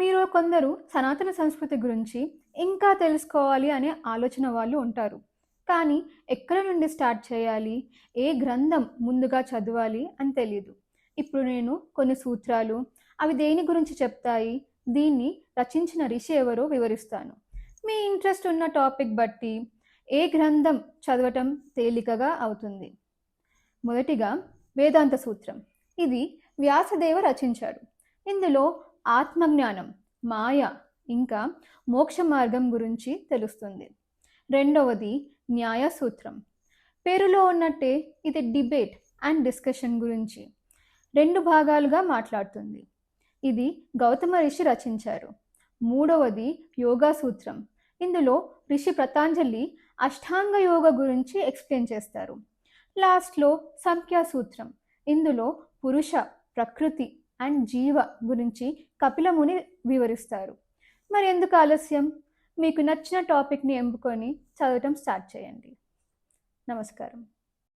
మీరు కొందరు సనాతన సంస్కృతి గురించి ఇంకా తెలుసుకోవాలి అనే ఆలోచన వాళ్ళు ఉంటారు. కానీ ఎక్కడ నుండి స్టార్ట్ చేయాలి? ఏ గ్రంథం ముందుగా చదవాలి అని తెలియదు ఇప్పుడు నేను కొన్ని సూత్రాలు అవి దేని గురించి చెప్తాయి? దీన్ని రచించిన రిషి ఎవరో వివరిస్తాను. మీ ఇంట్రెస్ట్ ఉన్న టాపిక్ బట్టి ఏ గ్రంథం చదవటం తేలికగా అవుతుంది? మొదటిగా వేదాంత సూత్రం. ఇది వ్యాసదేవ రచించాడు. ఇందులో ఆత్మజ్ఞానం మాయ ఇంకా మోక్ష మార్గం గురించి తెలుస్తుంది. రెండవది న్యాయ సూత్రం పేరులో ఉన్నట్టే ఇది డిబేట్ అండ్ డిస్కషన్ గురించి రెండు భాగాలుగా మాట్లాడుతుంది. ఇది గౌతమ ఋషి రచించారు. మూడవది యోగా సూత్రం ఇందులో ఋషి పతాంజలి అష్టాంగ యోగ గురించి ఎక్స్ప్లెయిన్ చేస్తారు. లాస్ట్లో సంఖ్యా సూత్రం ఇందులో పురుష ప్రకృతి అండ్ జీవ గురించి కపిలముని వివరిస్తారు. మరి ఎందుకు ఆలస్యం? మీకు నచ్చిన టాపిక్ని ఎంపుకొని చదవటం స్టార్ట్ చేయండి. నమస్కారం.